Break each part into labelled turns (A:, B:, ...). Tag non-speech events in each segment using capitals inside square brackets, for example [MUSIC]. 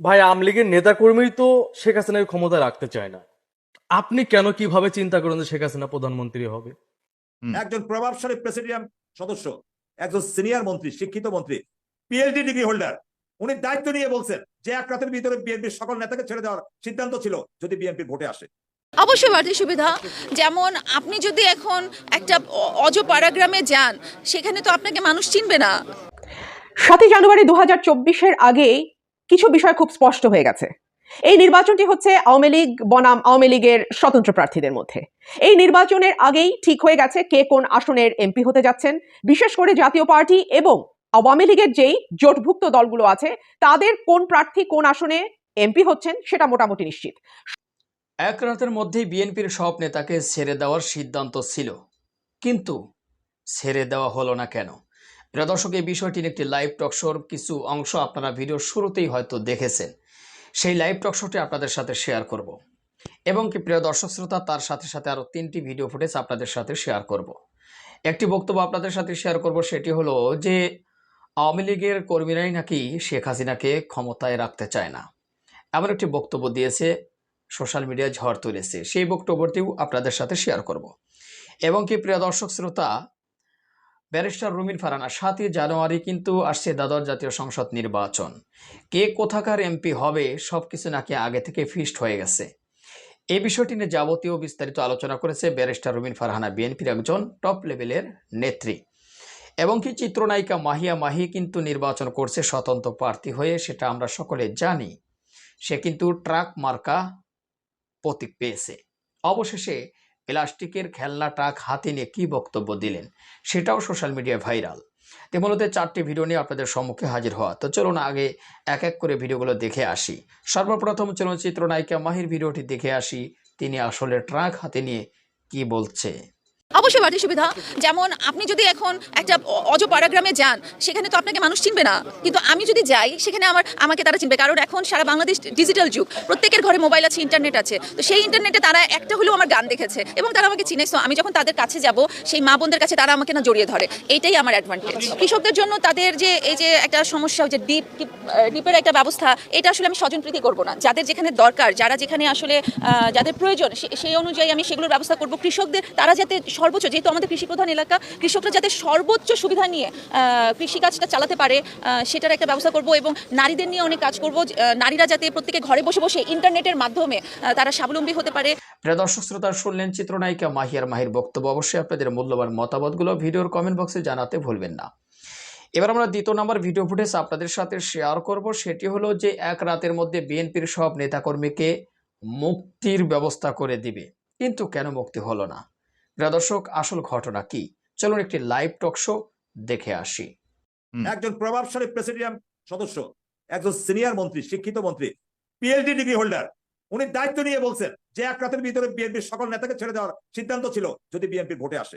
A: ভাই আওয়ামী লীগের নেতাকর্মী তো শেখ হাসিনাকে ক্ষমতা রাখতে চায় না। আপনি কেন কীভাবে চিন্তা করেন যে শেখ হাসিনা প্রধানমন্ত্রী হবে?
B: একজন প্রভাবশালী প্রেসিডিয়াম সদস্য একজন সিনিয়র মন্ত্রী শিক্ষিত মন্ত্রী পিএইচডি ডিগ্রি হোল্ডার উনি দায়িত্ব নিয়ে বলছেন যে এক রাতের ভিতরে বিএনপির সকল নেতাকে ছেড়ে দেওয়ার সিদ্ধান্ত ছিল যদি বিএনপির ভোটে আসে।
C: অবশ্যই বাড়তি সুবিধা। যেমন আপনি যদি এখন একটা অ- অজ পাড়াগ্রামে যান সেখানে তো আপনাকে মানুষ চিনবে না।
D: সাতই জানুয়ারি দু হাজার চব্বিশের আগেই কিছু বিষয় খুব স্পষ্ট হয়ে গেছে। এই নির্বাচনটি হচ্ছে আওয়ামী লীগ বনাম, আওয়ামী লীগের স্বতন্ত্র প্রার্থীদের মধ্যে। এই নির্বাচনের আগেই ঠিক হয়ে গেছে কে কোন আসনের এমপি হতে যাচ্ছেন। বিশেষ করে জাতীয় পার্টি এবং আওয়ামী লীগের যেই জোটভুক্ত দলগুলো আছে, তাদের কোন প্রার্থী কোন আসনে এমপি হচ্ছেন সেটা মোটামুটি নিশ্চিত।
E: এক রাতের মধ্যেই বিএনপির সব নেতাকে ছেড়ে দেওয়ার সিদ্ধান্ত ছিল। কিন্তু ছেড়ে দেওয়া হলো না কেন? প্রিয় দর্শক, এই বিষয়টির একটি লাইভ টকশোর কিছু অংশ আপনারা ভিডিওর শুরুতেই হয়তো দেখেছেন। সেই লাইভ টকশোটি আপনাদের সাথে শেয়ার করব। এবং কি প্রিয় দর্শক শ্রোতা, তার সাথে সাথে আরও তিনটি ভিডিও ফুটেজ আপনাদের সাথে শেয়ার করব। একটি বক্তব্য আপনাদের সাথে শেয়ার করব, সেটি হলো যে, আওয়ামী লীগের কর্মীরাই নাকি শেখ হাসিনাকে ক্ষমতায় রাখতে চায় না। এমন একটি বক্তব্য দিয়েছে সোশ্যাল মিডিয়ায় ঝড় তুলেছে। সেই বক্তব্যটিও আপনাদের সাথে শেয়ার করব। এবং কি প্রিয় দর্শক শ্রোতা ব্যারিস্টার রুমিন ফারানা, সাতই জানুয়ারি কিন্তু আসছে দ্বাদশ জাতীয় সংসদ নির্বাচন। কে কোথাকার এমপি হবে সব কিছু নাকি আগে থেকে ফিক্সড হয়ে গেছে। এই বিষয়টি নিয়ে যাবতীয় বিস্তারিত আলোচনা করেছে ব্যারিস্টার রুমিন ফারহানা বিএনপির একজন টপ লেভেলের নেত্রী। এবং কি চিত্রনায়িকা মাহিয়া মাহি কিন্তু নির্বাচন করছে, স্বতন্ত্র প্রার্থী হয়ে, সেটা আমরা সকলে জানি। সে কিন্তু ট্রাক মার্কা প্রতীক পেয়েছে। অবশেষে প্লাস্টিকের খেলনা ট্রাক হাতে নিয়ে কী বক্তব্য দিলেন? সেটাও সোশ্যাল মিডিয়ায় ভাইরাল। তে মূলত চারটি ভিডিও নিয়ে আপনাদের সম্মুখে হাজির হওয়া। তো চলুন আগে এক এক করে ভিডিওগুলো দেখে আসি। সর্বপ্রথম চলচ্চিত্র নায়িকা মাহির ভিডিওটি দেখে আসি। তিনি আসলে ট্রাক হাতে নিয়ে কি বলছে?
C: অবশ্যই বাড়তি সুবিধা। যেমন আপনি যদি এখন একটা অ- অজ পাড়াগ্রামে যান সেখানে তো আপনাকে মানুষ চিনবে না। কিন্তু আমি যদি যাই সেখানে আমার আমাকে তারা চিনবে। কারণ এখন সারা বাংলাদেশ ডিজিটাল যুগ। প্রত্যেকের ঘরে মোবাইল আছে ইন্টারনেট আছে। তো সেই ইন্টারনেটে তারা একটা হলেও আমার গান দেখেছে এবং তারা আমাকে চিনে। So, আমি যখন তাদের কাছে যাব সেই মা বোনদের কাছে তারা আমাকে না জড়িয়ে ধরে। এইটাই আমার অ্যাডভান্টেজ কৃষকদের জন্য তাদের যে এই যে একটা সমস্যা যে ডিপ ডিপের একটা ব্যবস্থা এটা আসলে আমি স্বজনপ্রীতি করব না। যাদের যেখানে দরকার যারা যেখানে আসলে যাদের প্রয়োজন সেই অনুযায়ী আমি সেগুলোর ব্যবস্থা করব। কৃষকদের তারা যাতে সর্বোচ্চ, যেহেতু আমাদের কৃষি প্রধান এলাকা, কৃষকরা যাতে সর্বোচ্চ সুবিধা নিয়ে কৃষিকাজটা চালাতে পারে সেটার একটা ব্যবস্থা করব এবং নারীদের নিয়ে অনেক কাজ করব নারীরা যাতে প্রত্যেকে ঘরে বসে বসে ইন্টারনেটের মাধ্যমে তারা স্বাবলম্বী হতে পারে।
E: প্রিয় দর্শক, শ্রোতা, শুনলেন চিত্রনায়িকা মাহিয়ার মাহির বক্তব্য। অবশ্যই আপনাদের মূল্যবান মতামতগুলো ভিডিওর কমেন্ট বক্সে জানাতে ভুলবেন না। এবার আমরা দ্বিতীয় নম্বর ভিডিও ফুটেজ আপনাদের সাথে শেয়ার করব। সেটি হলো যে, এক রাতের মধ্যে বিএনপির সব নেতাকর্মীকে মুক্তির ব্যবস্থা করে দিবে। কিন্তু কেন মুক্তি হলো না? প্রিয় দর্শক আসল ঘটনা কি? চলুন একটি লাইভ টক শো দেখে আসি।
B: একজন প্রভাবশালী প্রেসিডিয়াম সদস্য একজন সিনিয়র মন্ত্রী শিক্ষিত মন্ত্রী পিএইচডি ডিগ্রি হোল্ডার উনি দায়িত্ব নিয়ে বলছেন যে এক রাতের ভিতরে বিএনপির সকল নেতাকে ছেড়ে দেওয়ার সিদ্ধান্ত ছিল যদি বিএনপির ভোটে আসে।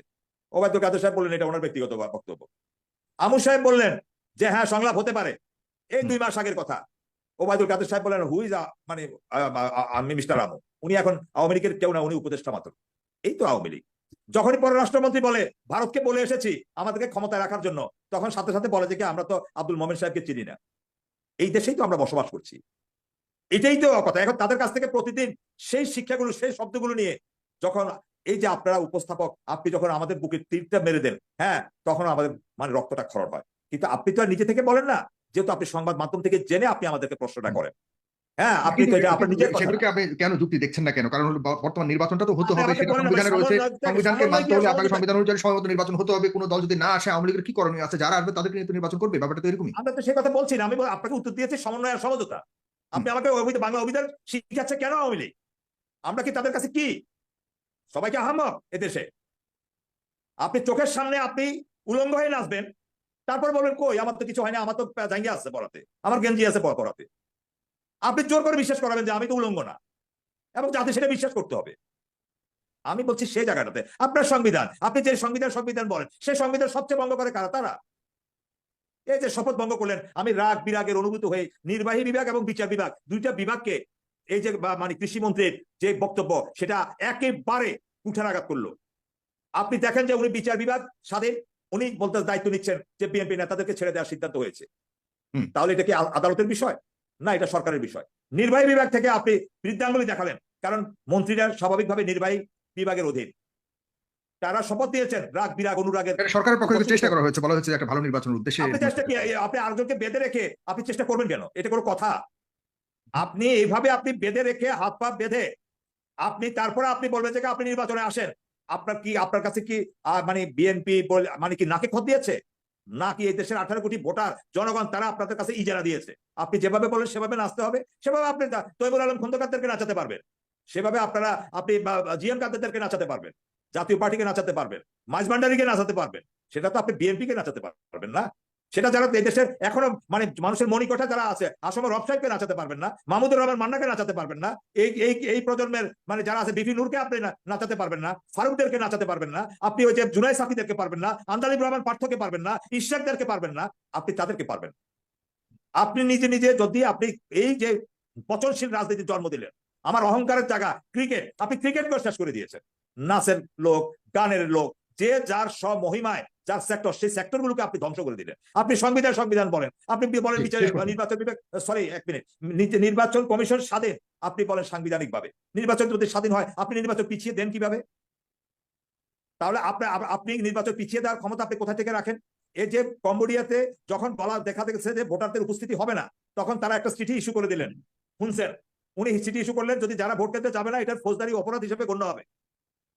B: ওবায়দুল কাদের সাহেব বললেন এটা ওনার ব্যক্তিগত বক্তব্য। আমু সাহেব বললেন যে হ্যাঁ সংলাপ হতে পারে। এই দুই মাস আগের কথা। ওবায়দুল কাদের সাহেব বললেন হুইজ মানে আমি মিস্টার আমু। উনি এখন আওয়ামী লীগের কেউ না উনি উপদেষ্টা মাত্র। এই তো আওয়ামী লীগ। যখনই পররাষ্ট্রমন্ত্রী বলে, ভারতকে বলে এসেছি আমাদেরকে ক্ষমতায় রাখার জন্য, তখন সাথে সাথে বলে যে আমরা তো আব্দুল মোমেন সাহেবকে চিনি না। এই দেশেই তো আমরা বসবাস করছি। এটাই তো কথা এখন তাদের কাছ থেকে প্রতিদিন সেই শিক্ষাগুলো, সেই শব্দগুলো নিয়ে যখন এই যে আপনারা উপস্থাপক, আপনি যখন আমাদের বুকে তীরটা মেরে দেন হ্যাঁ তখন আমাদের মানে রক্তটা খরণ হয়। কিন্তু আপনি তো আর নিজে থেকে বলেন না। যেহেতু আপনি সংবাদ মাধ্যম থেকে জেনে আপনি আমাদেরকে প্রশ্নটা করেন। হ্যাঁ আপনি তো এটা আপনার নিজের
F: সেগুলোকে আপনি কেন যুক্তি দেখছেন না কেন? কারণ হলো বর্তমান নির্বাচনটা তো হতে হবে সেটা সংবিধানে রয়েছে। সংবিধানকে মানতে হলে আপনাকে সংবিধান অনুযায়ী নির্বাচন হতে হবে কোনো দল যদি না আসে আওয়ামী লীগের কি করণীয় আছে? যারা আসবে তাদেরকে নিয়ে নির্বাচন করবে ব্যাপারটা তো এরকমই।
B: আমরা তো সেই কথা বলছি না আমি আপনাকে উত্তর দিয়েছি সমন্বয় আর সমঝোতা। আপনি আমাকে অভিধান বাংলা অভিধান শিখাচ্ছে কেন আওয়ামী লীগ? আমরা কি তাদের কাছে কি? সবাইকে আহম্মক এদেশে। আপনি চোখের সামনে আপনি উলঙ্গ হয়ে নাচবেন তারপর বলবেন কই আমার তো কিছু হয় না আমার তো জাঙ্গি আছে পড়াতে আমার গেঞ্জি আছে পড়া- পড়াতে। আপনি জোর করে বিশ্বাস করাবেন যে আমি তো উলঙ্গ না। এবং যাতে সেটা বিশ্বাস করতে হবে। আমি বলছি সেই জায়গাটাতে। আপনার সংবিধান। আপনি যে সংবিধান সংবিধান বলেন সেই সংবিধান সবচেয়ে ভঙ্গ করে কারা? তারা। এই যে শপথ ভঙ্গ করলেন আমি রাগ বিরাগের অনুভূত হয়ে নির্বাহী বিভাগ এবং বিচার বিভাগ দুইটা বিভাগকে এই যে মানে কৃষিমন্ত্রীর যে বক্তব্য সেটা একেবারে কুঠারাঘাত করল। আপনি দেখেন যে উনি বিচার বিভাগ স্বাধীন উনি বলতে দায়িত্ব নিচ্ছেন যে বিএনপি নেতাদেরকে ছেড়ে দেওয়ার সিদ্ধান্ত হয়েছে।
F: হুম।
B: তাহলে এটা কি আদালতের বিষয়? না এটা সরকারের বিষয়। নির্বাহী বিভাগ থেকে আপনি বৃদ্ধাঙ্গুলি দেখালেন কারণ মন্ত্রীরা স্বাভাবিকভাবে নির্বাহী বিভাগের অধীন। তারা শপথ দিয়েছেন রাগ বিরাগ অনুরাগের
F: সরকারের পক্ষ থেকে চেষ্টা করা হয়েছে বলা হচ্ছে একটা ভালো নির্বাচনের উদ্দেশ্যে
B: আপনি চেষ্টা কি আপনি আরেকজনকে বেঁধে রেখে আপনি চেষ্টা করবেন কেন? এটা কোনো কথা। আপনি এইভাবে আপনি বেঁধে রেখে হাত পা বেঁধে আপনি তারপরে আপনি বলবেন যে আপনি নির্বাচনে আসেন। আপনার কি আপনার কাছে কি মানে বিএনপি মানে কি নাকে খত দিয়েছে? নাকি এই দেশের আঠারো কোটি ভোটার, জনগণ তারা আপনাদের কাছে ইজারা দিয়েছে? আপনি যেভাবে বলেন সেভাবে নাচতে হবে, সেভাবে আপনি তৈবুল আলম খন্দকারদেরকে নাচাতে পারবেন। সেভাবে আপনারা, আপনি জিএম কাদেরকে নাচাতে পারবেন, জাতীয় পার্টিকে নাচাতে পারবেন মাঝ ভান্ডারিকে নাচাতে পারবেন, সেটা তো আপনি বিএনপি কে নাচাতে পারবেন না। সেটা যারা দেশের এখনও মানে মানুষের মনিকঠা যারা আছে আসম রব সাহেবকে নাচাতে পারবেন না, মাহমুদুর রহমান মান্নাকে নাচাতে পারবেন না, এই এই এই প্রজন্মের মানে যারা আছে, বিপি নূরকে আপনি নাচাতে পারবেন না, ফারুকদেরকে নাচাতে পারবেন না, আপনি ওই যে জুনাই সাফিদেরকে পারবেন না আন্দালিব রহমান পার্থকে পারবেন না ইশাকদেরকে পারবেন না, আপনি তাদেরকে পারবেন আপনি নিজে নিজে যদি আপনি এই যে পচনশীল রাজনীতির জন্ম দিলেন, আমার অহংকারের জায়গা, ক্রিকেট, আপনি ক্রিকেটকে শেষ করে দিয়েছেন। নাচের লোক, গানের লোক যে যার স্বমহিমায় যার সেক্টর সেই সেক্টর গুলোকে আপনি ধ্বংস করে দিলেন। আপনি সংবিধান সংবিধান বলেন। আপনি বলেন বিচার নির্বাচন বিভাগ সরি এক মিনিট নির্বাচন কমিশন স্বাধীন আপনি বলেন সাংবিধানিক ভাবে নির্বাচন যদি স্বাধীন হয় আপনি নির্বাচন পিছিয়ে দেন কীভাবে? তাহলে আপনি আপনি নির্বাচন পিছিয়ে দেওয়ার ক্ষমতা আপনি কোথা থেকে রাখেন? এই যে কম্বোডিয়াতে যখন বলা দেখা গেছে যে ভোটারদের উপস্থিতি হবে না তখন তারা একটা চিঠি ইস্যু করে দিলেন। হুনসেন উনি চিঠি ইস্যু করলেন যদি যারা ভোট দিতে যাবে না এটা ফৌজদারি অপরাধ হিসেবে গণ্য হবে।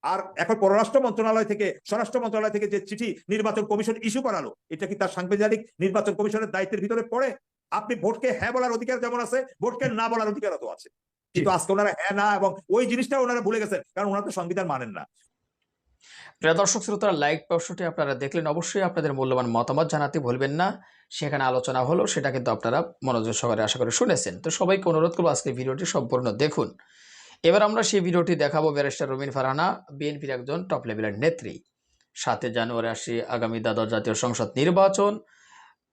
B: আর এখন পররাষ্ট্র মন্ত্রণালয় থেকে, স্বরাষ্ট্র মন্ত্রণালয় থেকে যে চিঠি নির্বাচন কমিশন ইস্যু করালো, এটা কি তার সাংবিধানিক নির্বাচন কমিশনের দায়িত্বের ভিতরে পড়ে? আপনি ভোটকে হ্যাঁ বলার অধিকার যেমন আছে, ভোটকে না বলার অধিকারও তো আছে। কিন্তু আজকে ওনারা হ্যাঁ না এবং ওই জিনিসটা ওনারা ভুলে গেছেন, কারণ ওনারা তো সংবিধান মানেন না।
E: প্রিয় দর্শক শ্রোতারা লাইক প্রশ্নটি আপনারা দেখলেন, অবশ্যই আপনাদের মূল্যবান মতামত জানাতে ভুলবেন না। সেখানে আলোচনা হলো, সেটা কিন্তু আপনারা মনোযোগ সহকারে আশা করে শুনেছেন। তো সবাইকে অনুরোধ করব আজকে ভিডিওটি সম্পূর্ণ দেখুন। এবার আমরা সেই ভিডিওটি দেখাবো ব্যারিস্টার রুমিন ফারহানা, বিএনপির একজন টপ লেভেলের নেত্রী। সাতে জানুয়ারি আসি আগামী দ্বাদশ জাতীয় সংসদ নির্বাচন।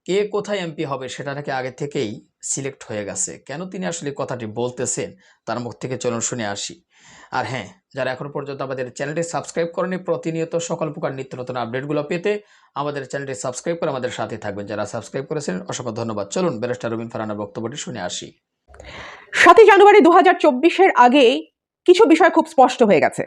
E: কে কোথায় এমপি হবে সেটা নাকি আগে থেকেই সিলেক্ট হয়ে গেছে। কেন তিনি আসলে কথাটি বলতেছেন, তার মুখ থেকে চলুন শুনে আসি। আর হ্যাঁ যারা এখন পর্যন্ত আমাদের চ্যানেলটি সাবস্ক্রাইব করেনি প্রতিনিয়ত সকল প্রকার নিত্য নতুন আপডেটগুলো পেতে আমাদের চ্যানেলটি সাবস্ক্রাইব করে আমাদের সাথে থাকবেন। যারা সাবস্ক্রাইব করেছেন, অসংখ্য ধন্যবাদ। চলুন ব্যারিস্টার রবিন ফারানার বক্তব্যটি শুনে আসি।
D: সাতই জানুয়ারি দু হাজার চব্বিশের আগে কিছু বিষয় খুব স্পষ্ট হয়ে গেছে।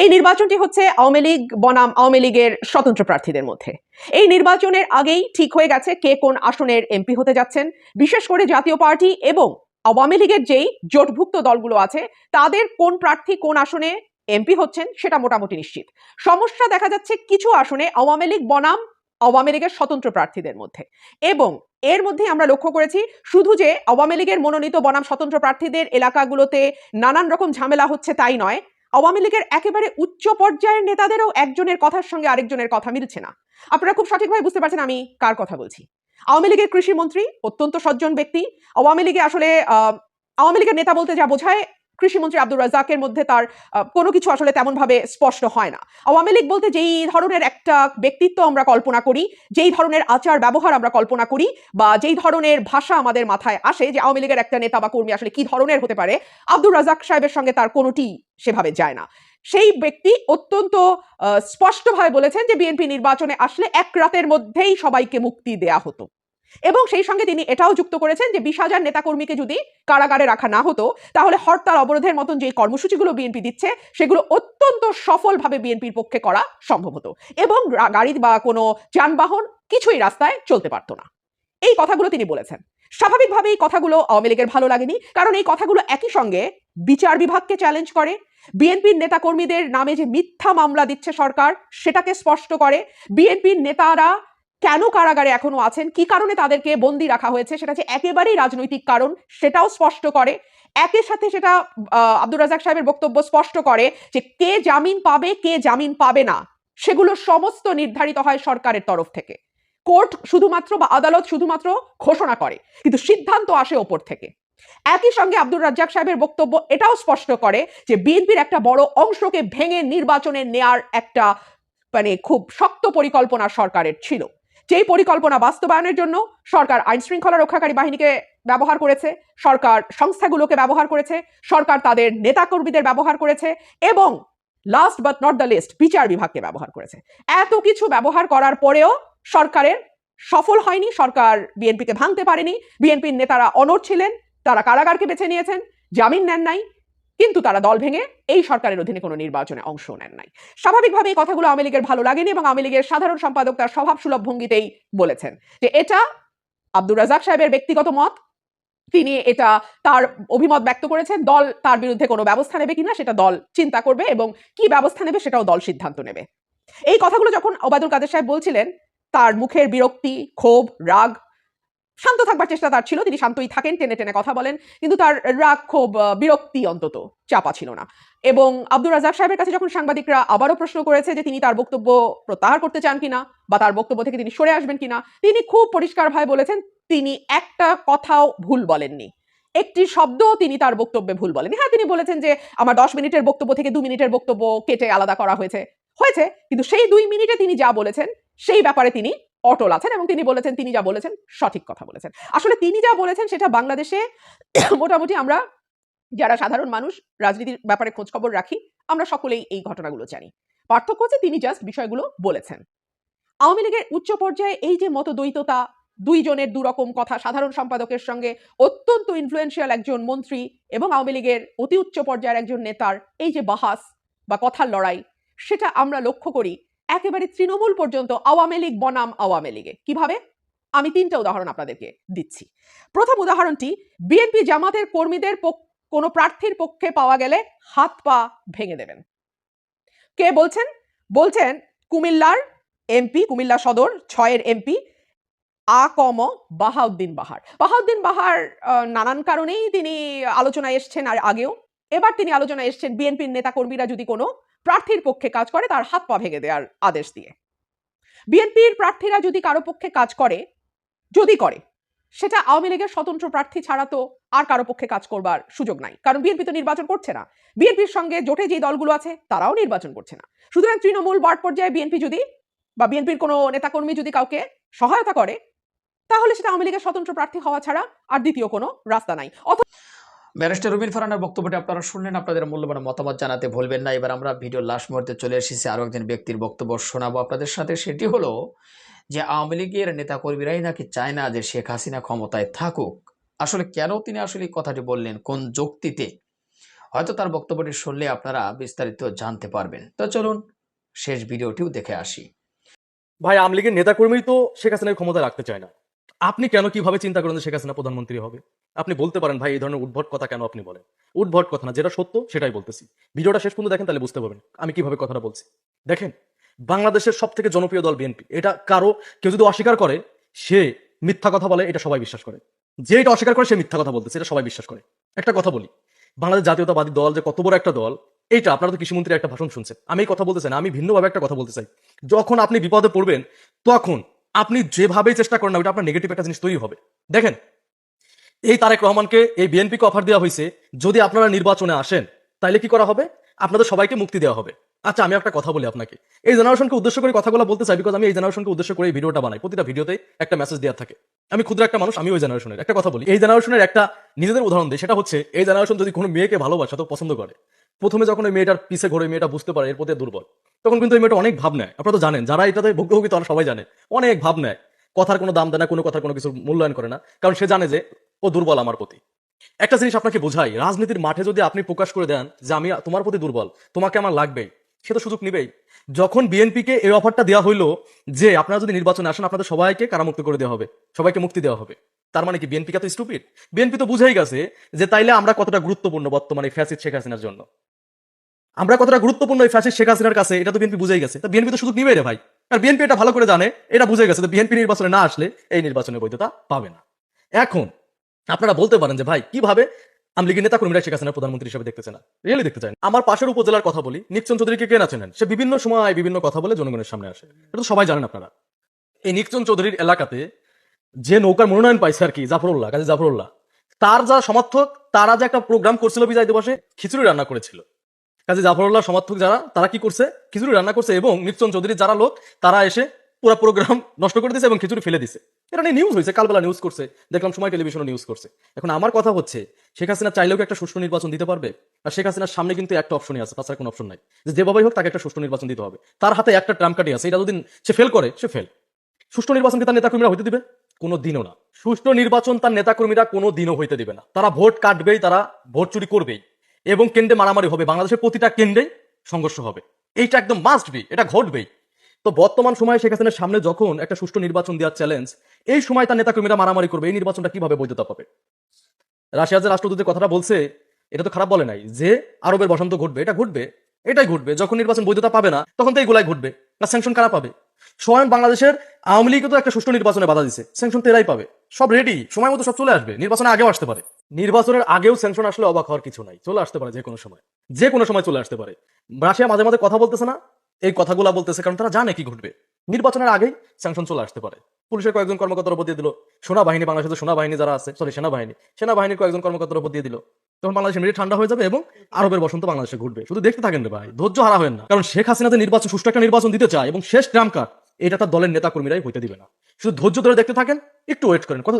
D: এই নির্বাচনটি হচ্ছে আওয়ামী লীগ বনাম আওয়ামী লীগের স্বতন্ত্র প্রার্থীদের মধ্যে। এই নির্বাচনের আগেই ঠিক হয়ে গেছে কে কোন আসনের এমপি হতে যাচ্ছেন, বিশেষ করে জাতীয় পার্টি এবং আওয়ামী লীগের যেই জোটভুক্ত দলগুলো আছে, তাদের কোন প্রার্থী কোন আসনে এমপি হচ্ছেন সেটা মোটামুটি নিশ্চিত। সমস্যা দেখা যাচ্ছে কিছু আসনে আওয়ামী লীগ বনাম আওয়ামী লীগের স্বতন্ত্র প্রার্থীদের মধ্যে। এবং এর মধ্যে আমরা লক্ষ্য করেছি শুধু যে আওয়ামী লীগের মনোনীত বনাম স্বতন্ত্র প্রার্থীদের এলাকাগুলোতে নানান রকম ঝামেলা হচ্ছে তাই নয়, আওয়ামী লীগের একেবারে উচ্চ পর্যায়ের নেতাদেরও একজনের কথার সঙ্গে আরেকজনের কথা মিলছে না। আপনারা খুব সঠিকভাবে বুঝতে পারছেন আমি কার কথা বলছি। আওয়ামী লীগের কৃষিমন্ত্রী, অত্যন্ত সজ্জন ব্যক্তি। আওয়ামী লীগে আসলে আওয়ামী লীগের নেতা বলতে যা বোঝায় কৃষিমন্ত্রী আব্দুর রাজাকের মধ্যে তার কোনো কিছু আসলে তেমন ভাবে স্পষ্ট হয় না। আওয়ামী লীগ বলতে যেই ধরনের একটা ব্যক্তিত্ব আমরা কল্পনা করি, যেই ধরনের আচার ব্যবহার আমরা কল্পনা করি, বা যেই ধরনের ভাষা আমাদের মাথায় আসে, যে আওয়ামী লীগের একটা নেতা বা কর্মী আসলে কি ধরনের হতে পারে, আব্দুর রাজাক সাহেবের সঙ্গে তার কোনোটি সেভাবে যায় না। সেই ব্যক্তি অত্যন্ত স্পষ্টভাবে বলেছেন যে বিএনপি নির্বাচনে আসলে এক রাতের মধ্যেই সবাইকে মুক্তি দেয়া হতো। এবং সেই সঙ্গে তিনি এটাও যুক্ত করেছেন যে বিশ হাজার নেতাকর্মীকে যদি কারাগারে রাখা না হতো, তাহলে হরতাল অবরোধের মতন যে কর্মসূচিগুলো বিএনপি দিচ্ছে, সেগুলো অত্যন্ত সফলভাবে বিএনপির পক্ষে করা সম্ভব হতো। এবং গাড়ি বা কোনো যানবাহন কিছুই রাস্তায় চলতে পারতো না। এই কথাগুলো তিনি বলেছেন। স্বাভাবিকভাবে এই কথাগুলো আওয়ামী লীগের ভালো লাগেনি, কারণ এই কথাগুলো একই সঙ্গে বিচার বিভাগকে চ্যালেঞ্জ করে। বিএনপির নেতাকর্মীদের নামে যে মিথ্যা মামলা দিচ্ছে সরকার, সেটাকে স্পষ্ট করে। বিএনপির নেতারা কেন কারাগারে এখনও আছেন? কি কারণে তাদেরকে বন্দি রাখা হয়েছে? সেটা যে একেবারেই রাজনৈতিক কারণ, সেটাও স্পষ্ট করে। একের সাথে সেটা আব্দুর রাজাক সাহেবের বক্তব্য স্পষ্ট করে যে কে জামিন পাবে, কে জামিন পাবে না, সেগুলো সমস্ত নির্ধারিত হয় সরকারের তরফ থেকে। কোর্ট শুধুমাত্র বা আদালত শুধুমাত্র ঘোষণা করে, কিন্তু সিদ্ধান্ত আসে ওপর থেকে। একই সঙ্গে আব্দুর রাজ্জাক সাহেবের বক্তব্য এটাও স্পষ্ট করে যে বিএনপির একটা বড় অংশকে ভেঙে নির্বাচনে নেয়ার একটা মানে খুব শক্ত পরিকল্পনা সরকারের ছিল। যেই পরিকল্পনা বাস্তবায়নের জন্য সরকার আইন শৃঙ্খলা রক্ষাকারী বাহিনীকে ব্যবহার করেছে, সরকার সংস্থাগুলোকে ব্যবহার করেছে, সরকার তাদের নেতাকর্মীদের ব্যবহার করেছে এবং last but not the least বিচার বিভাগকে ব্যবহার করেছে। এত কিছু ব্যবহার করার পরেও সরকারের সফল হয়নি, সরকার বিএনপিকে ভাঙতে পারেনি, বিএনপির নেতারা অনড় ছিলেন, তারা কারাগারকে বেছে নিয়েছেন, জামিন নেন নাই কিন্তু তারা দল ভেঙে এই সরকারের অধীনে কোনো নির্বাচনে অংশ নেন নাই। স্বাভাবিকভাবে এই কথাগুলো আওয়ামী লীগের ভালো লাগেনি এবং আওয়ামী লীগের সাধারণ সম্পাদক তার স্বভাব সুলভ ভঙ্গিতেই বলেছেন যে এটা আব্দুর রাজাক সাহেবের ব্যক্তিগত মত, তিনি এটা তার অভিমত ব্যক্ত করেছেন, দল তার বিরুদ্ধে কোনো ব্যবস্থা নেবে কিনা সেটা দল চিন্তা করবে এবং কি ব্যবস্থা নেবে সেটাও দল সিদ্ধান্ত নেবে। এই কথাগুলো যখন ওবায়দুল কাদের সাহেব বলছিলেন, তার মুখের বিরক্তি, ক্ষোভ, রাগ শান্ত থাকবার চেষ্টা তার ছিল, তিনি শান্তই থাকেন, টেনে টেনে কথা বলেন, কিন্তু তার রাগ ক্ষোভ বিরক্তি অন্তত চাপা ছিল না। এবং আব্দুর রাজাক সাহেবের কাছে যখন সাংবাদিকরা আবারও প্রশ্ন করেছে যে তিনি তার বক্তব্য প্রত্যাহার করতে চান কিনা, বা তার বক্তব্য থেকে তিনি সরে আসবেন কিনা, তিনি খুব পরিষ্কারভাবে বলেছেন, তিনি একটা কথাও ভুল বলেননি। একটি শব্দও তিনি তার বক্তব্যে ভুল বলেননি। হ্যাঁ তিনি বলেছেন যে, আমার দশ মিনিটের বক্তব্য থেকে দু মিনিটের বক্তব্য কেটে আলাদা করা হয়েছে। হয়েছে, কিন্তু সেই দুই মিনিটে তিনি যা বলেছেন, সেই ব্যাপারে তিনি অটল আছেন এবং তিনি বলেছেন, তিনি যা বলেছেন সঠিক কথা বলেছেন। আসলে তিনি যা বলেছেন সেটা বাংলাদেশে [COUGHS] মোটামুটি আমরা যারা সাধারণ মানুষ, রাজনীতির ব্যাপারে খোঁজ খবর রাখি, আমরা সকলেই এই ঘটনাগুলো জানি। পার্থক্য হচ্ছে তিনি জাস্ট বিষয়গুলো বলেছেন। আওয়ামী লীগের উচ্চ পর্যায়ে এই যে মতদ্বৈততা, দুইজনের দুরকম কথা, সাধারণ সম্পাদকের সঙ্গে অত্যন্ত ইনফ্লুয়েন্সিয়াল একজন মন্ত্রী এবং আওয়ামী লীগের অতি উচ্চ পর্যায়ের একজন নেতার এই যে বাহাস বা কথার লড়াই, সেটা আমরা লক্ষ্য করি একেবারে তৃণমূল পর্যন্ত আওয়ামী লীগ বনাম আওয়ামী লীগে। কীভাবে? আমি তিনটা উদাহরণ আপনাদেরকে দিচ্ছি। প্রথম উদাহরণটি, বিএনপি জামাতের কর্মীদের কোনো প্রার্থীর পক্ষে পাওয়া গেলে হাত পা ভেঙে দেবেন। কে বলছেন? বলছেন কুমিল্লার এমপি, কুমিল্লা সদর ছয়ের MP A KM Bahauddin Bahar. Bahauddin Bahar নানান কারণেই তিনি আলোচনায় এসছেন আর আগেও। এবার তিনি আলোচনায় এসছেন বিএনপির নেতাকর্মীরা যদি কোনো প্রার্থীর পক্ষে কাজ করে, তার হাত পা ভেঙে দেওয়ার আদেশ দিয়ে। বিএনপির প্রার্থীরা যদি কারও পক্ষে কাজ করে, যদি করে, সেটা আওয়ামী লীগের স্বতন্ত্র প্রার্থী ছাড়া তো আর কারও পক্ষে কাজ করবার সুযোগ নাই। কারণ বিএনপি তো নির্বাচন করছে না। বিএনপির সঙ্গে জোটে যে দলগুলো আছে, তারাও নির্বাচন করছে না। সুতরাং তৃণমূল ওয়ার্ড পর্যায়ে বিএনপি যদি বা বিএনপির কোনো নেতাকর্মী যদি কাউকে সহায়তা করে, তাহলে সেটা আওয়ামী লীগের স্বতন্ত্র প্রার্থী হওয়া ছাড়া আর দ্বিতীয় কোনো রাস্তা নাই। অথবা
E: ব্যারিস্টার রুবিন ফারানের বক্তব্যটি আপনারা শুনলেন, আপনাদের মূল্যবান মতামত জানাতে ভুলবেন না। এবার আমরা ভিডিও লাস্ট মুহূর্তে চলে এসেছি, আরও একজন ব্যক্তির বক্তব্য শোনাবো আপনাদের সাথে। সেটি হলো যে, আওয়ামী লীগের নেতাকর্মীরাই নাকি চায় না যে শেখ হাসিনা ক্ষমতায় থাকুক। আসলে কেন তিনি আসলে কথাটি বললেন, কোন যুক্তিতে? হয়তো তার বক্তব্যটি শুনলে আপনারা বিস্তারিত জানতে পারবেন। তো চলুন, শেষ ভিডিওটিও দেখে আসি।
A: ভাই, আওয়ামী লীগের নেতাকর্মী তো শেখ হাসিনাকে ক্ষমতা রাখতে চায় না। আপনি কেন কীভাবে চিন্তা করেন শেখ হাসিনা প্রধানমন্ত্রী হবে? আপনি বলতে পারেন, ভাই, এই ধরনের উদ্ভট কথা কেন আপনি বলেন? উদ্ভট কথা না, যেটা সত্য সেটাই বলতেছি। ভিডিওটা শেষ পর্যন্ত দেখেন, তাহলে বুঝতে পারবেন আমি কীভাবে কথাটা বলছি। দেখেন, বাংলাদেশের সব থেকে জনপ্রিয় দল বিএনপি। এটা কারও, কেউ যদি অস্বীকার করে, সে মিথ্যা কথা বলে, এটা সবাই বিশ্বাস করে। যে এটা অস্বীকার করে, সে মিথ্যা কথা বলতেছে, এটা সবাই বিশ্বাস করে। একটা কথা বলি, বাংলাদেশ জাতীয়তাবাদী দল যে কত বড় একটা দল, এইটা আপনারা তো কৃষিমন্ত্রীর একটা ভাষণ শুনছেন। আমি এই কথা বলতে চাই না, আমি ভিন্নভাবে একটা কথা বলতে চাই। যখন আপনি বিপদে পড়বেন, তখন আপনি যেভাবেই চেষ্টা করেন না ওটা আপনার নেগেটিভ একটা জিনিস তৈরি হবে। দেখেন এই তারেক রহমানকে এই বিএনপিকে অফার দেওয়া হয়েছে যদি আপনারা নির্বাচনে আসেন, তাইলে কি করা হবে? আপনাদের সবাইকে মুক্তি দেওয়া হবে। আচ্ছা আমি একটা কথা বলি আপনাকে। এই জেনারেশনকে উদ্দেশ্য করে কথাগুলো বলতে চাই বিকজ আমি এই জেনারেশনকে উদ্দেশ্য করে এই ভিডিওটা বানাই। প্রতিটা ভিডিওতে একটা মেসেজ দেওয়া থাকে। আমি ক্ষুদ্র একটা মানুষ আমি ওই জেনারেশনের। একটা কথা বলি, এই জেনারেশনের একটা নিজেদের উদাহরণ দিই। সেটা হচ্ছে, এই জেনারেশন যদি কোনো মেয়েকে ভালোবাসে তো পছন্দ করে, প্রথমে যখন ওই মেয়েটার পিছে ঘরে, মেয়েটা বুঝতে পারে এর প্রতি দুর্বল। তখন কিন্তু এই মেয়েটা অনেক ভাব নেয়। আপনারা তো জানেন, যারা এটাতে ভুক্তভোগী তারা সবাই জানে। অনেক ভাব নেয়। কথার কোনো দাম দেয় না, কোনো কথার কোনো কিছু মূল্যায়ন করে না। কারণ সে জানে যে ও দুর্বল আমার প্রতি। একটা জিনিস আপনাকে বোঝাই, রাজনীতির মাঠে যদি আপনি প্রকাশ করে দেন যে আমি তোমার প্রতি দুর্বল, তোমাকে আমার লাগবেই, সে তো সুযোগ নিবেই। যখন বিএনপিকে এই অফারটা দেওয়া হইল যে আপনারা যদি নির্বাচনে আসেন, আপনাদের সবাইকে কারামুক্ত করে দেওয়া হবে, সবাইকে মুক্তি দেওয়া হবে। তার মানে কি বিএনপি তো স্টুপিড বিএনপি তো বুঝেই গেছে যে তাইলে আমরা কতটা গুরুত্বপূর্ণ বর্তমানে ফ্যাসিদ শেখ হাসিনার জন্য। আমরা কতটা গুরুত্বপূর্ণ এই ফ্যাসিদ শেখ হাসিনার কাছে, এটা তো বিএনপি বুঝেই গেছে। তা বিএনপি তো সুযোগ নিবে রে ভাই। আর বিএনপি এটা ভালো করে জানে, এটা বুঝে গেছে তো বিএনপি নির্বাচনে না আসলে এই নির্বাচনের বৈধতা পাবে না। এখন আপনারা বলতে পারেন যে, ভাই, কীভাবে? আওয়ামী লীগের নেতা কর্মীরা শেখ হাসিনা প্রধানমন্ত্রী হিসেবে দেখতে চায় না রিয়েলি দেখতে চায় আমার পাশের উপজেলার কথা বলি নিকচন চৌধুরীকে কে না চেনেন? সে বিভিন্ন সময় বিভিন্ন কথা বলে জনগণের সামনে আসে। এটা তো সবাই জানেন আপনারা। এই নিকচন চৌধুরীর এলাকাতে যে নৌকার মনোনয়ন পাইছে আর কি জাফরুল্লাহ কাজী জাফরুল্লাহ তার যা সমর্থক, তারা যে একটা প্রোগ্রাম করছিল বিজয় দিবসে, খিচুড়ি রান্না করেছিল। কাজী জাফরুল্লাহ সমর্থক যারা, তারা কি করছে? খিচুড়ি রান্না করছে এবং নিকচন চৌধুরীর যারা লোক, তারা এসে পুরো প্রোগ্রাম নষ্ট করে দিয়েছে এবং খিচুড়ি ফেলে দিছে এটা নিয়ে নিউজ হয়েছে, কালবেলা নিউজ করছে, দেখলাম সময় টেলিভিশনে নিউজ করছে। এখন আমার কথা হচ্ছে, শেখ হাসিনা চাইলেও কি একটা সুষ্ঠু নির্বাচন দিতে পারবে? আর শেখ হাসিনার সামনে কিন্তু একটা অপশনই আছে তাছাড়া কোনো অপশন নাই। যে যেভাবেই হোক তাকে একটা সুষ্ঠু নির্বাচন দিতে হবে। তার হাতে একটা ট্রাম কার্ডই আছে, এটা যদি সে ফেল করে, সে ফেল সুষ্ঠু নির্বাচন কি তার নেতাকর্মীরা হইতে দিবে? কোনো দিনও না। সুষ্ঠু নির্বাচন তার নেতাকর্মীরা কোনো দিনও হইতে দিবে না। তারা ভোট কাটবেই, তারা ভোট চুরি করবেই। এবং কেন্দ্রে মারামারি হবে। বাংলাদেশের প্রতিটা কেন্দ্রেই সংঘর্ষ হবে। এইটা একদম মাস্ট বি এটা ঘটবেই। তো বর্তমান সময়ে শেখ হাসিনার সামনে যখন একটা সুষ্ঠু নির্বাচন দেওয়ার চ্যালেঞ্জ এই সময় তার নেতাকর্মীরা মারামারি করবে। এই নির্বাচনটা কীভাবে বৈধতা পাবে? রাশিয়ার যে রাষ্ট্রদূতের কথাটা বলছে, এটা তো খারাপ বলে নাই যে আরবের বসন্ত ঘটবে, এটা ঘটবে, এটাই ঘটবে। যখন নির্বাচন বৈধতা পাবে না, তখন তো এইগুলাই ঘটবে না স্যাংশন কারা পাবে? স্বয়ং বাংলাদেশের আওয়ামী লীগও তো একটা সুষ্ঠু নির্বাচনে বাধা দিছে স্যাংশন তেরাই পাবে। সব রেডি সময় মতো সব চলে আসবে, নির্বাচনে আগেও আসতে পারে। নির্বাচনের আগেও স্যাংশন আসলে অবাক হওয়ার কিছু নাই, চলে আসতে পারে যে কোনো সময়, যে কোনো সময় চলে আসতে পারে। রাশিয়া মাঝে মাঝে কথা বলতেছে না এই কথাগুলা বলতেছে কারণ তারা জানে কি ঘটবে। নির্বাচনের আগেই স্যাংশন চলে আসতে পারে। পুলিশের কয়েকজন কর্মকর্তার উপর দিয়ে দিল। সেনাবাহিনী বাংলাদেশের সেনাবাহিনী যারা আছে সরি সেনাবাহিনী। সেনাবাহিনীর কয়েকজন কর্মকর্তার উপর দিয়ে দিল। তখন বাংলাদেশের মিনিট ঠান্ডা হয়ে যাবে এবং আরবের বসন্ত বাংলাদেশে ঘটবে শুধু দেখতে থাকেন রে ভাই, ধৈর্য হারা হয় না। কারণ শেখ হাসিনা যে নির্বাচন, সুষ্ঠু একটা নির্বাচন দিতে চায় এবং শেষ ট্রাম কার্ড, এটা তার দলের নেতা কর্মীরাই হইতে দিবে না। শুধু ধৈর্য ধরে দেখতে থাকেন, একটু ওয়েট করেন। কত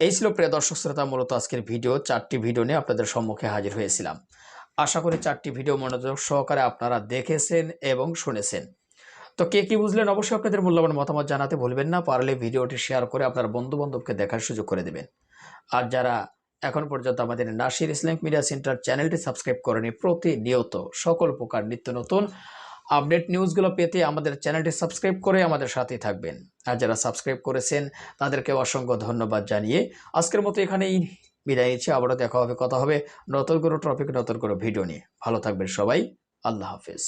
E: এই ছিল প্রিয় দর্শক শ্রোতা, মূলত আজকের ভিডিও। চারটি ভিডিও নিয়ে আপনাদের সম্মুখে হাজির হয়েছিলাম। আশা করি চারটি ভিডিও মনোযোগ সহকারে আপনারা দেখেছেন এবং শুনেছেন। তো কে কি বুঝলেন অবশ্যই আপনাদের মূল্যবান মতামত জানাতে ভুলবেন না, পারলে ভিডিওটি শেয়ার করে আপনার বন্ধু বান্ধবকে দেখার সুযোগ করে দেবেন। আর যারা এখন পর্যন্ত আমাদের নাসির ইসলামিক মিডিয়া সেন্টার চ্যানেলটি সাবস্ক্রাইব করেনি, প্রতিনিয়ত সকল প্রকার নিত্য নতুন আপডেট নিউজগুলো পেতে আমাদের চ্যানেলটি সাবস্ক্রাইব করে আমাদের সাথেই থাকবেন। আর যারা সাবস্ক্রাইব করেছেন, তাদেরকে অসংখ্য ধন্যবাদ জানিয়ে আজকের মতো এখানেই বিদায় নিচ্ছি, আবারও দেখা হবে, কথা হবে নতুন কোনো টপিক নতুন কোনো ভিডিও নিয়ে। ভালো থাকবেন সবাই, আল্লাহ হাফেজ।